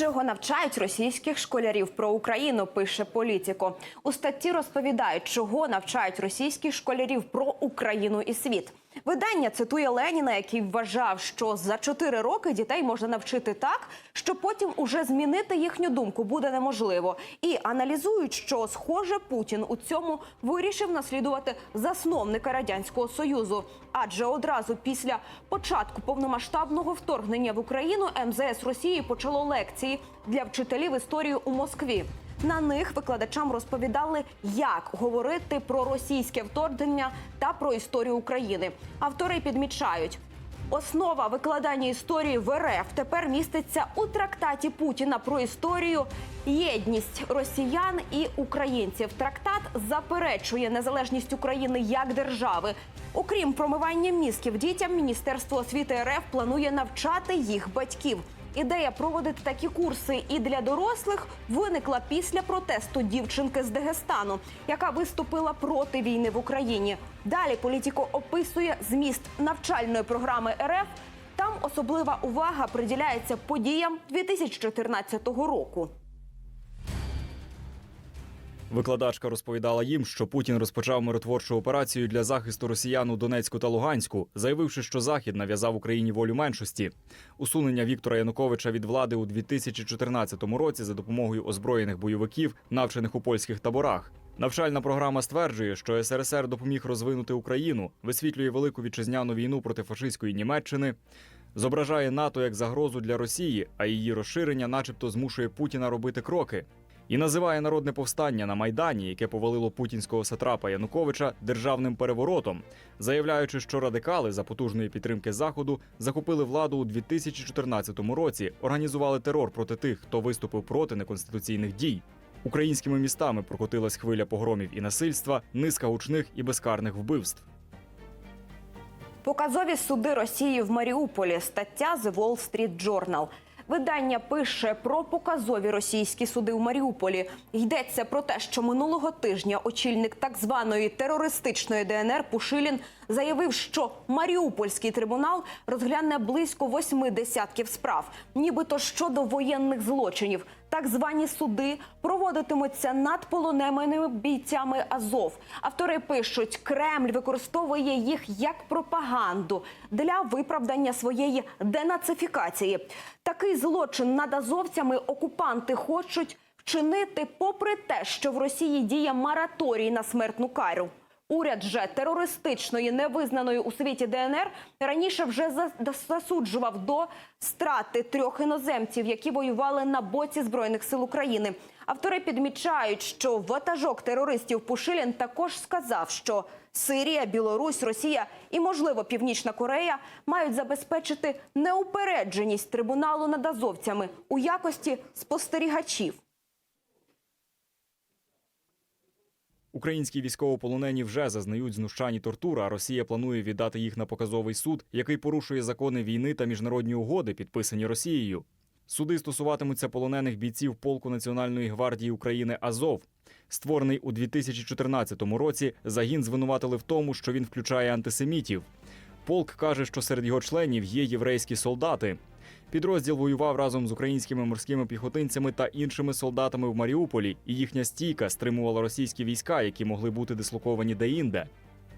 чого навчають російських школярів про Україну, пише політико. У статті розповідають, чого навчають російських школярів про Україну і світ. Видання цитує Леніна, який вважав, що за чотири роки дітей можна навчити так, що потім уже змінити їхню думку буде неможливо. І аналізують, що схоже Путін у цьому вирішив наслідувати засновника радянського союзу. Адже одразу після початку повномасштабного вторгнення в Україну МЗС Росії почало лекції для вчителів історії у Москві. На них викладачам розповідали, як говорити про російське вторгнення та про історію України. Автори підмічають. Основа викладання історії в РФ тепер міститься у трактаті Путіна про історію єдність росіян і українців. Трактат заперечує незалежність України як держави. Окрім промивання мізків дітям, Міністерство освіти РФ планує навчати їх батьків. Ідея проводити такі курси і для дорослих виникла після протесту дівчинки з Дагестану, яка виступила проти війни в Україні. Далі політико описує зміст навчальної програми РФ. Там особлива увага приділяється подіям 2014 року. Викладачка розповідала їм, що Путін розпочав миротворчу операцію для захисту росіян у Донецьку та Луганську, заявивши, що Захід нав'язав Україні волю меншості. Усунення Віктора Януковича від влади у 2014 році за допомогою озброєних бойовиків, навчених у польських таборах. Навчальна програма стверджує, що СРСР допоміг розвинути Україну, висвітлює велику вітчизняну війну проти фашистської Німеччини, зображає НАТО як загрозу для Росії, а її розширення, начебто, змушує Путіна робити кроки. І називає народне повстання на майдані, яке повалило путінського сатрапа Януковича державним переворотом, заявляючи, що радикали за потужної підтримки заходу захопили владу у 2014 році, організували терор проти тих, хто виступив проти неконституційних дій. Українськими містами прокотилась хвиля погромів і насильства, низка гучних і безкарних вбивств. Показові суди Росії в Маріуполі. Стаття The Wall Street Journal. Видання пише про показові російські суди в Маріуполі. Йдеться про те, що минулого тижня очільник так званої терористичної ДНР Пушилін заявив, що Маріупольський трибунал розгляне близько восьми десятків справ, нібито щодо воєнних злочинів. Так звані суди проводитимуться над полоненими бійцями Азов. Автори пишуть, Кремль використовує їх як пропаганду для виправдання своєї денацифікації. Такий злочин над азовцями окупанти хочуть вчинити, попри те, що в Росії діє мораторій на смертну кару. Уряд же терористичної невизнаної у світі ДНР раніше вже засуджував до страти трьох іноземців, які воювали на боці збройних сил України. Автори підмічають, що ватажок терористів Пушилін також сказав, що Сирія, Білорусь, Росія і, можливо, Північна Корея мають забезпечити неупередженість трибуналу над азовцями у якості спостерігачів. Українські військовополонені вже зазнають знущань і тортур, а Росія планує віддати їх на показовий суд, який порушує закони війни та міжнародні угоди, підписані Росією. Суди стосуватимуться полонених бійців полку Національної гвардії України Азов. Створений у 2014 році, загін звинуватили в тому, що він включає антисемітів. Полк каже, що серед його членів є єврейські солдати. Підрозділ воював разом з українськими морськими піхотинцями та іншими солдатами в Маріуполі, і їхня стійка стримувала російські війська, які могли бути дислоковані деінде.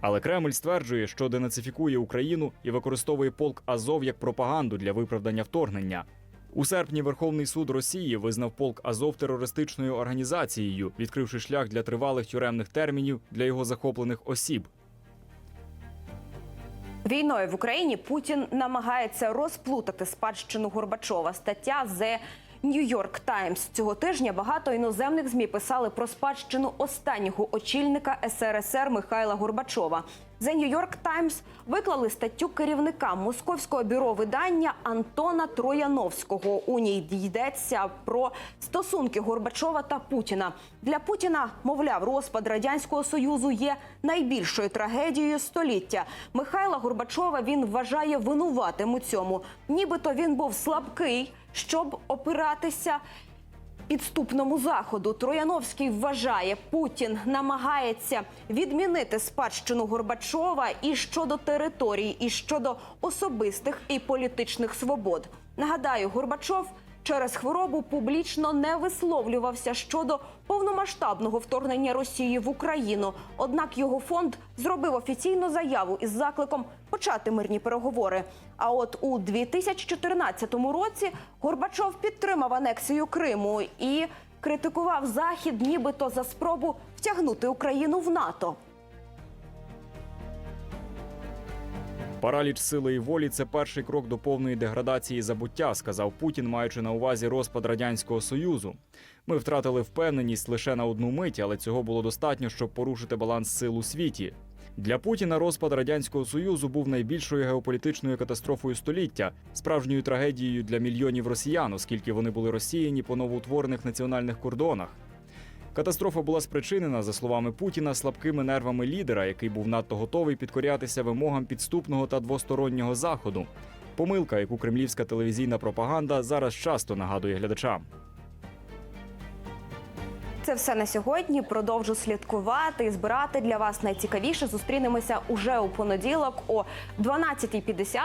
Але Кремль стверджує, що денацифікує Україну і використовує полк Азов як пропаганду для виправдання вторгнення. У серпні Верховний суд Росії визнав полк Азов терористичною організацією, відкривши шлях для тривалих тюремних термінів для його захоплених осіб. Війною в Україні Путін намагається розплутати спадщину Горбачова. Стаття The New York Times цього тижня багато іноземних змі писали про спадщину останнього очільника СРСР Михайла Горбачова. The New York Times виклали статтю керівника московського бюро видання Антона Трояновського. У ній йдеться про стосунки Горбачова та Путіна. Для Путіна, мовляв, розпад радянського союзу є найбільшою трагедією століття. Михайла Горбачова він вважає винуватим у цьому. Нібито він був слабкий, щоб опиратися підступному заходу. Трояновський вважає, Путін намагається відмінити спадщину Горбачова і щодо територій, і щодо особистих і політичних свобод. Нагадаю, Горбачов через хворобу публічно не висловлювався щодо повномасштабного вторгнення Росії в Україну. Однак його фонд зробив офіційну заяву із закликом почати мирні переговори. А от у 2014 році Горбачов підтримав анексію Криму і критикував Захід, нібито за спробу втягнути Україну в НАТО. Параліч сили і волі це перший крок до повної деградації і забуття, сказав Путін, маючи на увазі розпад радянського союзу. Ми втратили впевненість лише на одну мить, але цього було достатньо, щоб порушити баланс сил у світі. Для Путіна розпад радянського союзу був найбільшою геополітичною катастрофою століття, справжньою трагедією для мільйонів росіян, оскільки вони були розсіяні по новоутворених національних кордонах. Катастрофа була спричинена, за словами Путіна, слабкими нервами лідера, який був надто готовий підкорятися вимогам підступного та двостороннього заходу. Помилка, яку кремлівська телевізійна пропаганда зараз часто нагадує глядачам. Це все на сьогодні. Продовжу слідкувати і збирати для вас найцікавіше. Зустрінемося уже у понеділок о 12.50.